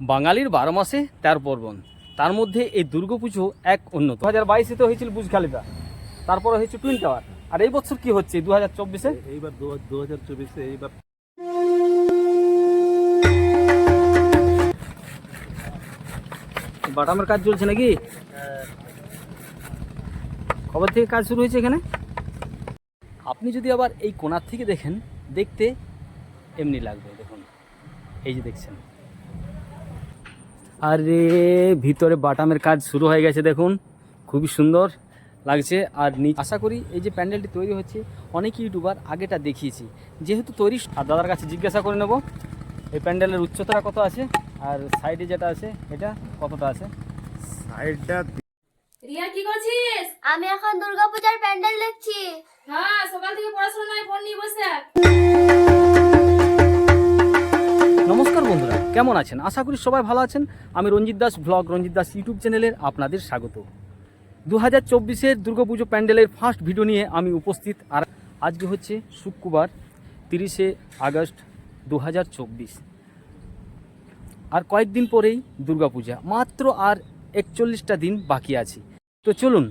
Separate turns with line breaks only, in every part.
বাঙালির বারো মাসে তেরো পার্বণ। তার মধ্যে এই দুর্গাপুজো এক অন্যতম। দু হাজার বাইশে তো হয়েছিল বুজ খালিফা তারপরে হয়েছে টুইন টাওয়ার আর এই বছর কি হচ্ছে? দু হাজার চব্বিশে
এইবার দু হাজার চব্বিশে এইবার
বাটামের কাজ চলছে নাকি? কবে থেকে কাজ শুরু হয়েছে এখানে? আপনি যদি আবার এই কোনার থেকে দেখেন দেখতে এমনি লাগবে দেখুন। এই যে দেখছেন। আরে ভিতরে বাটামের কাজ শুরু হয়ে গেছে দেখুন। খুবই সুন্দর লাগছে। আর নি- আশা করি এই যে প্যান্ডেলটি তৈরি হচ্ছে অনেক ইউটিউবার আগেটা দেখিয়েছি। যেহেতু তৈরি আর দাদার কাছে জিজ্ঞাসা করে নেব এই প্যান্ডেলের উচ্চতা কত আছে আর সাইডে যেটা আছে এটা কতটা আছে?
সাইডটা
রিয়া কি করছিস?
আমি এখন দুর্গাপূজার প্যান্ডেল দেখছি।
হ্যাঁ সকাল থেকে পড়াশোনা নয় ফোন নিয়ে বসে।
নমস্কার বন্ধুরা, কেমন আছেন? আশা করি সবাই ভালো আছেন। আমি রঞ্জিত দাস ব্লগ রঞ্জিত দাস ইউটিউব চ্যানেলের আপনাদের স্বাগত। দু হাজার চব্বিশের দুর্গাপুজো প্যান্ডেলের ফার্স্ট ভিডিও নিয়ে আমি উপস্থিত। আর আজকে হচ্ছে শুক্রবার, তিরিশে আগস্ট দু হাজার চব্বিশ। আর কয়েকদিন পরেই দুর্গাপূজা, মাত্র আর একচল্লিশটা দিন বাকি আছে। তো চলুন,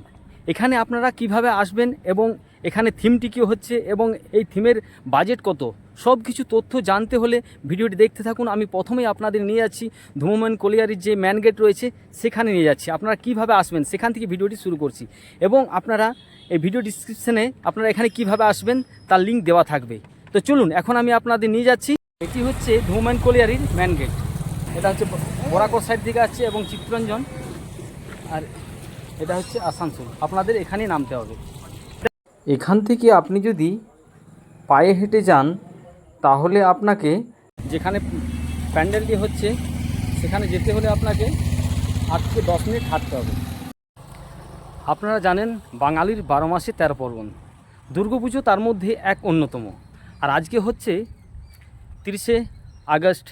এখানে আপনারা কীভাবে আসবেন এবং এখানে থিমটি কী হচ্ছে এবং এই থিমের বাজেট কত? সব কিছু তথ্য জানতে হলে ভিডিওটি দেখতে থাকুন। আমি প্রথমেই আপনাদের নিয়ে যাচ্ছি ধুমমান কলিয়ারির যে ম্যান গেট রয়েছে, সেখানে নিয়ে যাচ্ছি। আপনারা কীভাবে আসবেন? সেখান থেকে ভিডিওটি শুরু করছি। এবং আপনারা এই ভিডিও ডিসক্রিপশনে আপনারা এখানে কীভাবে আসবেন, তার লিঙ্ক দেওয়া থাকবে। তো চলুন, এখন আমি আপনাদের নিয়ে যাচ্ছি। এটি হচ্ছে ধুমমান কলিয়ারির ম্যান গেট এটা হচ্ছে বরাকর সাইড থেকে আসছে এবং চিত্তরঞ্জন। আর এটা হচ্ছে আসানসোল। আপনাদের এখানেই নামতে হবে। এখান থেকে আপনি যদি পায়ে হেঁটে যান, তাহলে আপনাকে যেখানে প্যান্ডেলটি হচ্ছে, সেখানে যেতে হলে আপনাকে আট থেকে দশ মিনিট হাঁটতে হবে। আপনারা জানেন বাঙালির বারো মাসে তেরো পার্বণ দুর্গাপুজো তার মধ্যে এক অন্যতম। আর আজকে হচ্ছে তিরিশে আগস্ট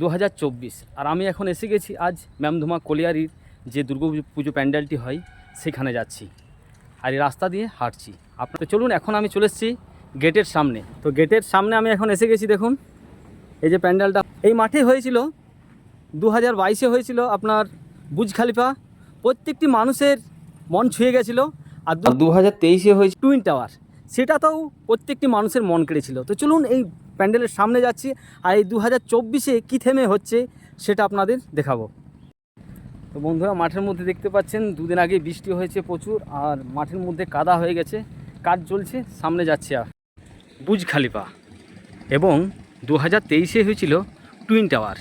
দু হাজার চব্বিশ। আর আমি এখন এসে গেছি আজ ম্যামধুমা কলিয়ারির যে দুর্গাপুজো পুজো প্যান্ডেলটি হয়, সেখানে যাচ্ছি। আর এই রাস্তা দিয়ে হাঁটছি। আপনার চলুন এখন আমি চলে এসেছি গেটের সামনে। তো গেটের সামনে আমি এখন এসে গেছি দেখুন। এই যে প্যান্ডেলটা এই মাঠে হয়েছিল দু হাজার বাইশে হয়েছিল আপনার বুজ খালিফা। প্রত্যেকটি মানুষের মন ছুঁয়ে গেছিল। আর দু হাজার তেইশে হয়েছে টুইন টাওয়ার সেটা তো প্রত্যেকটি মানুষের মন কেড়েছিল। তো চলুন এই প্যান্ডেলের সামনে যাচ্ছি। আর এই দু হাজার চব্বিশে কী থেমে হচ্ছে সেটা আপনাদের দেখাবো। তো বন্ধুরা, মাঠের মধ্যে দেখতে পাচ্ছেন, দুদিন আগে বৃষ্টি হয়েছে প্রচুর, আর মাঠের মধ্যে কাদা হয়ে গেছে, কাজ চলছে, সামনে যাচ্ছে আর। বুজ খালিফা এবং দু হাজার তেইশে হয়েছিল টুইন টাওয়ার।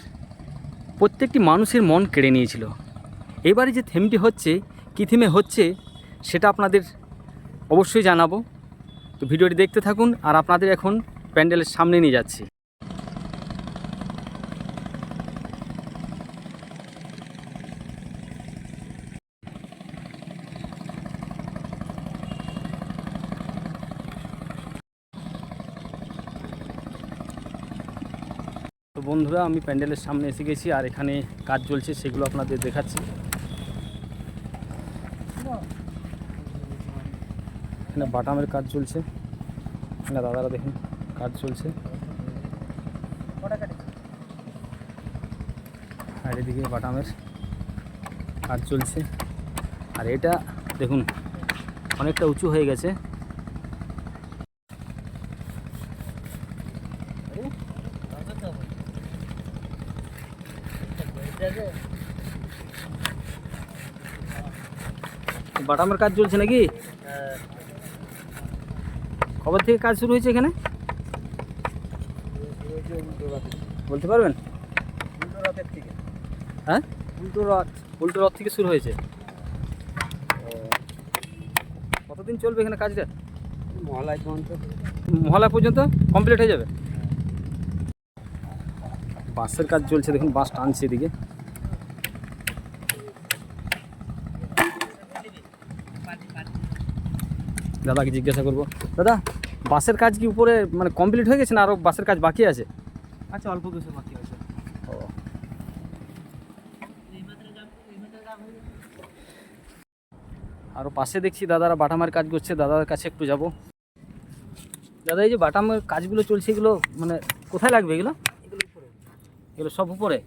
প্রত্যেকটি মানুষের মন কেড়ে নিয়েছিল। এবারে যে থেমটি হচ্ছে, কী থিমে হচ্ছে, সেটা আপনাদের অবশ্যই জানাব। তো ভিডিওটি দেখতে থাকুন, আর আপনাদের এখন প্যান্ডেলের সামনে নিয়ে যাচ্ছি। বন্ধুরা, আমি প্যান্ডেলের সামনে এসে গেছি আর এখানে কাজ চলছে, সেগুলো আপনাদের দেখাচ্ছি। এখানে বাটামের কাজ চলছে। এখানে দাদারা দেখুন, কাজ চলছে। আর এদিকে বাটামের কাজ চলছে। আর এটা, দেখুন, অনেকটা উঁচু হয়ে গেছে। বাটামের কাজ চলছে নাকি? কবে থেকে কাজ শুরু হয়েছে এখানে? বলতে পারবেন? হ্যাঁ? উল্টো রথ উল্টো রথ থেকে শুরু হয়েছে। কতদিন চলবে এখানে কাজটা?
মহালয় পর্যন্ত।
পর্যন্ত কমপ্লিট হয়ে যাবে? বাসের কাজ চলছে দেখুন বাস টানছে এদিকে। দাদাকে জিজ্ঞাসা করব। দাদা বাসের কাজ কি উপরে মানে কমপ্লিট হয়ে গেছে না আরও বাসের কাজ বাকি আছে?
আচ্ছা অল্প কিছু বাকি আছে।
ও। আরও পাশে দেখছি দাদারা বাটামের কাজ করছে দাদার কাছে একটু যাব। দাদা এই যে বাটামের কাজগুলো চলছে এগুলো মানে কোথায় লাগবে এগুলো? এগুলো সব উপরে?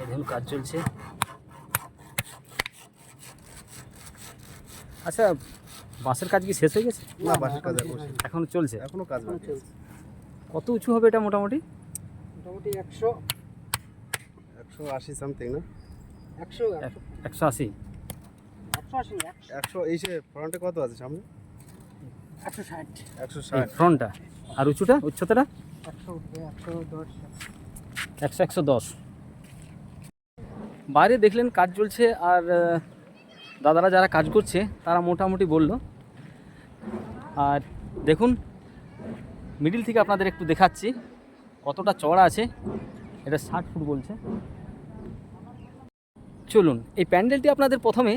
এই দেখুন কাজ চলছে। আচ্ছা বাসের কাজ কি শেষ হয়ে গেছে?
না বাসের কাজ এখন
এখন চলছে?
এখনও কাজ বাকি
কত উঁচু হবে এটা মোটামুটি?
মোটামুটি একশো। একশো আশি সামথিং না? একশো
এক- একশো আশি।
একশো আশি একশো। এই সে ফ্রন্টে কত আছে সামনে?
একশো ষাট।
একশো
এই
ষাট।
ফ্রন্টটা আর উঁচুটা উচ্চতাটা?
একশো একশো দশ।
একশো একশো দশ। বাইরে দেখলেন কাজ চলছে আর দাদারা যারা কাজ করছে তারা মোটামুটি বলল। আর দেখুন মিডিল থেকে আপনাদের একটু দেখাচ্ছি কতটা চড়া আছে। এটা ষাট ফুট বলছে। চলুন, এই প্যান্ডেলটি আপনাদের প্রথমে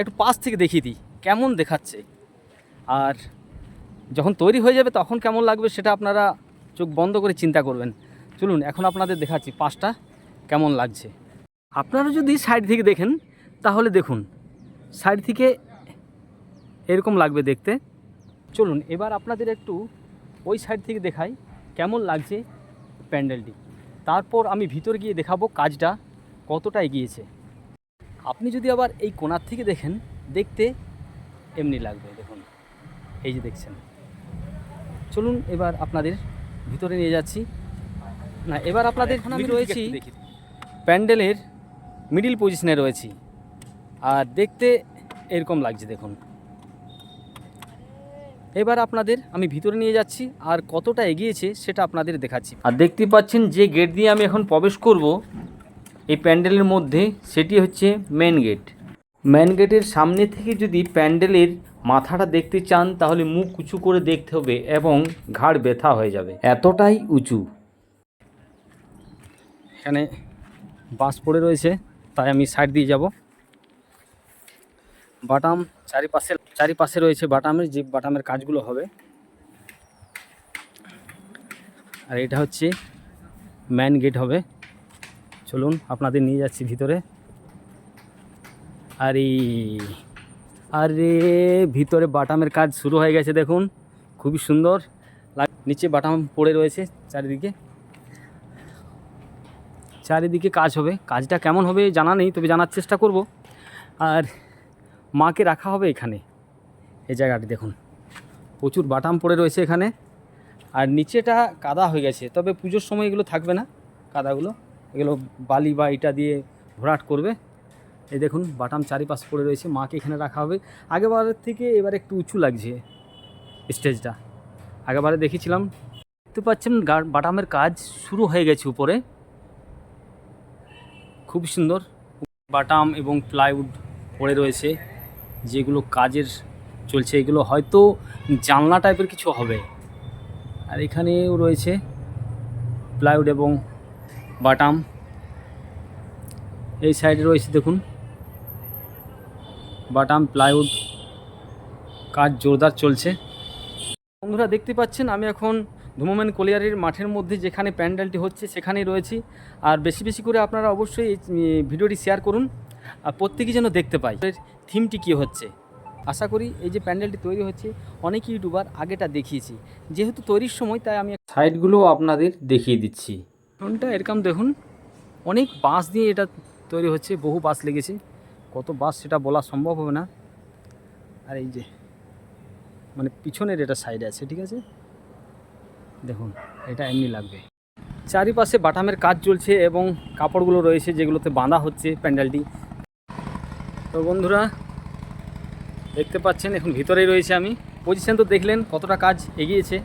একটু পাশ থেকে দেখিয়ে দিই, কেমন দেখাচ্ছে। আর যখন তৈরি হয়ে যাবে তখন কেমন লাগবে সেটা আপনারা চোখ বন্ধ করে চিন্তা করবেন। চলুন, এখন আপনাদের দেখাচ্ছি পাশটা কেমন লাগছে। আপনারা যদি সাইড থেকে দেখেন, তাহলে দেখুন সাইড থেকে এরকম লাগবে দেখতে। চলুন এবার আপনাদের একটু ওই সাইড থেকে দেখাই কেমন লাগছে প্যান্ডেলটি। তারপর আমি ভিতর গিয়ে দেখাবো কাজটা কতটা এগিয়েছে। আপনি যদি আবার এই কোণার থেকে দেখেন দেখতে এমনি লাগবে দেখুন। এই যে দেখছেন। চলুন এবার আপনাদের ভিতরে নিয়ে যাচ্ছি। না এবার আপনাদের এখন আমি রয়েছি প্যান্ডেলের মিডিল পজিশনে রয়েছি। আর দেখতে এরকম লাগছে দেখুন। এবার আপনাদের আমি ভিতরে নিয়ে যাচ্ছি আর কতটা এগিয়েছে সেটা আপনাদের দেখাচ্ছি। আর দেখতে পাচ্ছেন যে গেট দিয়ে আমি এখন প্রবেশ করব এই প্যান্ডেলের মধ্যে সেটি হচ্ছে মেন গেট মেন গেটের সামনে থেকে যদি প্যান্ডেলের মাথাটা দেখতে চান তাহলে মুখ উঁচু করে দেখতে হবে এবং ঘাড় ব্যথা হয়ে যাবে। এতটাই উঁচু। এখানে বাস পড়ে রয়েছে তাই আমি সাইড দিয়ে যাব। বাটাম চারিপাশে চারিপাশে রয়েছে বাটামের যে বাটামের কাজগুলো হবে। আর এটা হচ্ছে ম্যান গেট হবে। চলুন আপনাদের নিয়ে যাচ্ছি ভিতরে। আরে আরে, ভিতরে বাটামের কাজ শুরু হয়ে গেছে দেখুন। খুবই সুন্দর। নিচে বাটাম পড়ে রয়েছে চারিদিকে। চারিদিকে কাজ হবে। কাজটা কেমন হবে জানা নেই, তবে জানার চেষ্টা করব। আর মাকে রাখা হবে এখানে। এই জায়গাটি দেখুন। প্রচুর বাটাম পড়ে রয়েছে এখানে। আর নিচেটা কাদা হয়ে গেছে, তবে পুজোর সময় এগুলো থাকবে না। কাদাগুলো, এগুলো বালি বা ইটা দিয়ে ভরাট করবে। এই দেখুন, বাটাম চারিপাশ পড়ে রয়েছে, মাকে এখানে রাখা হবে। আগেবারের থেকে এবার একটু উঁচু লাগছে স্টেজটা। আগেবারে দেখেছিলাম দেখতে পাচ্ছেন বাটামের কাজ শুরু হয়ে গেছে উপরে। খুব সুন্দর। বাটাম এবং প্লাইউড পড়ে রয়েছে, যেগুলো কাজের চলছে, এগুলো হয়তো জানলা টাইপের কিছু হবে। আর এখানেও রয়েছে প্লাইউড এবং বাটাম। এই সাইডে রয়েছে, দেখুন। বাটাম প্লাইউড কাজ জোরদার চলছে। বন্ধুরা, দেখতে পাচ্ছেন, আমি এখন ধুমোমেন কলিয়ারির মাঠের মধ্যে যেখানে প্যান্ডেলটি হচ্ছে, সেখানেই রয়েছি। আর বেশি বেশি করে আপনারা অবশ্যই ভিডিওটি শেয়ার করুন। আর প্রত্যেকেই যেন দেখতে পাই থিমটি কী হচ্ছে। আশা করি এই যে প্যান্ডেলটি তৈরি হচ্ছে অনেক ইউটিউবার আগেটা দেখিয়েছি। যেহেতু তৈরির সময় তাই আমি সাইডগুলো আপনাদের দেখিয়ে দিচ্ছি। ফোনটা এরকম দেখুন অনেক বাঁশ দিয়ে এটা তৈরি হচ্ছে বহু বাঁশ লেগেছে। কত বাঁশ সেটা বলা সম্ভব হবে না। আর এই যে মানে পিছনের এটা সাইড আছে ঠিক আছে? দেখুন এটা এমনি লাগবে। চারিপাশে বাটামের কাজ চলছে এবং কাপড়গুলো রয়েছে যেগুলোতে বাঁধা হচ্ছে প্যান্ডেলটি। তো বন্ধুরা দেখতে পাচ্ছেন এখন ভিতরেই রয়েছে আমি। পজিশন তো দেখলেন কতটা কাজ এগিয়েছে।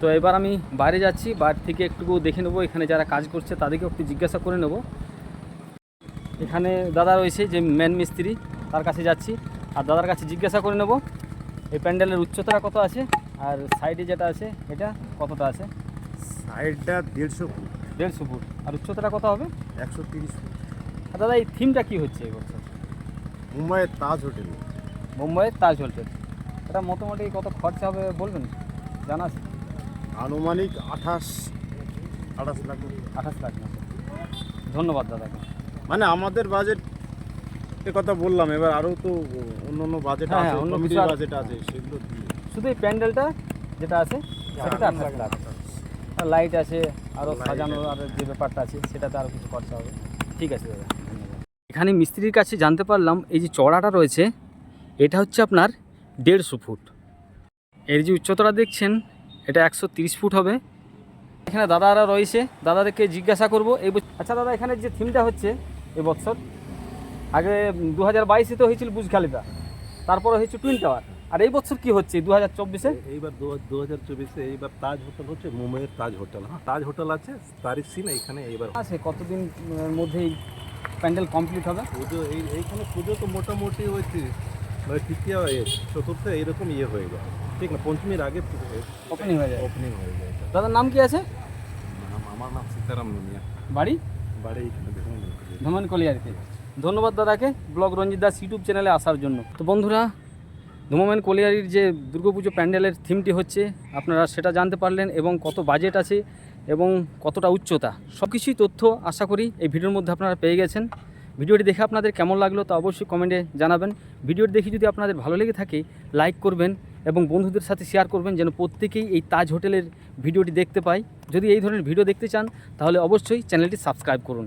তো এবার আমি বাইরে যাচ্ছি বাইরে থেকে একটু দেখে নেব এখানে যারা কাজ করছে তাদেরকে একটু জিজ্ঞাসা করে নেব। এখানে দাদা রয়েছে যে ম্যান মিস্ত্রি তার কাছে যাচ্ছি। আর দাদার কাছে জিজ্ঞাসা করে নেব এই প্যান্ডেলের উচ্চতা কত আছে? আর সাইডে যেটা আছে এটা কতটা আছে?
সাইডটা দেড়শো ফুট।
দেড়শো ফুট। আর উচ্চতাটা কত হবে?
একশো তিরিশ ফুট।
আর দাদা এই থিমটা কী হচ্ছে এই বছর?
মুম্বাইয়ের তাজ হোটেল।
মুম্বাইয়ের তাজ হোটেল এটা মোটামুটি কত খরচা হবে বলবেন? জানা আছে?
আনুমানিক আঠাশ আঠাশ লাখ।
আঠাশ লাখ ধন্যবাদ দাদাকে
মানে আমাদের বাজেট এ কথা বললাম এবার আরও তো অন্য অন্য বাজেট
হ্যাঁ,
আছে
অন্য কিছু
বাজেট আছে সেগুলো
শুধু এই প্যান্ডেলটা যেটা আছে সেটাতে আঠাশ লাখ। লাইট আছে আরও সাজানো আর যে ব্যাপারটা আছে সেটাতে আরও কিছু খরচা হবে। ঠিক আছে দাদা ধন্যবাদ। এখানে মিস্ত্রির কাছে জানতে পারলাম এই যে চড়াটা রয়েছে এটা হচ্ছে আপনার দেড়শো ফুট। এর যে উচ্চতাটা দেখছেন এটা একশো তিরিশ ফুট হবে। এখানে দাদারা রয়েছে দাদাদেরকে জিজ্ঞাসা করব এই আচ্ছা দাদা এখানে যে থিমটা হচ্ছে এই বছর আগে দু হাজার বাইশে তো হয়েছিল বুজ খালিদা তারপরে হয়েছে টুইন টাওয়ার। আর এই বছর কি হচ্ছে দু হাজার চব্বিশে?
এইবার দু হাজার চব্বিশে এইবার তাজ হোটেল হচ্ছে মুম্বাইয়ের তাজ হোটেল। হ্যাঁ তাজ হোটেল আছে তারই সিন এইখানে এইবার
আছে কতদিন মধ্যেই প্যান্ডেল কমপ্লিট হবে?
পুজো এই এইখানে পুজো তো মোটামুটি ওই তি- মানে তৃতীয় চতুর্থ এইরকম ইয়ে হয়ে যায়। ঠিক না? পঞ্চমীর আগে
Opening হয়ে যায়।
ওপেনিং হয়ে যায়
দাদার নাম কি আছে?
আমার নাম সীতারাম নুনিয়া।
বাড়ি?
বাড়ি এইখানে দেখুন
ধমান ধন্যবাদ দাদাকে ব্লগ রঞ্জিত দাস ইউটিউব চ্যানেলে আসার জন্য। তো বন্ধুরা ধুমামেন কলিয়ারির যে দুর্গাপুজো প্যান্ডেলের থিমটি হচ্ছে আপনারা সেটা জানতে পারলেন এবং কত বাজেট আছে এবং কতটা উচ্চতা। সব কিছুই তথ্য আশা করি এই ভিডিওর মধ্যে আপনারা পেয়ে গেছেন। ভিডিওটি দেখে আপনাদের কেমন লাগল তা অবশ্যই কমেন্টে জানাবেন। ভিডিওটি দেখে যদি আপনাদের ভালো লেগে থাকে, লাইক করবেন এবং বন্ধুদের সাথে শেয়ার করবেন যেন প্রত্যেকেই এই তাজ হোটেলের ভিডিওটি দেখতে পায়। যদি এই ধরনের ভিডিও দেখতে চান, তাহলে অবশ্যই চ্যানেলটি সাবস্ক্রাইব করুন।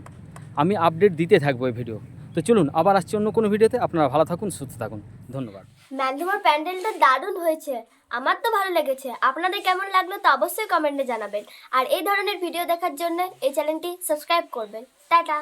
আমি আপডেট দিতে থাকব এই ভিডিও। তো চলুন, আবার আসছি অন্য কোনো ভিডিওতে। আপনারা ভালো থাকুন, সুস্থ থাকুন। ধন্যবাদ।
ম্যাম তোমার প্যান্ডেলটা দারুণ হয়েছে। আমার তো ভালো লেগেছে। আপনাদের কেমন লাগল তা অবশ্যই কমেন্টে জানাবেন। আর এই ধরনের ভিডিও দেখার জন্য এই চ্যানেলটি সাবস্ক্রাইব করবেন। টাটা।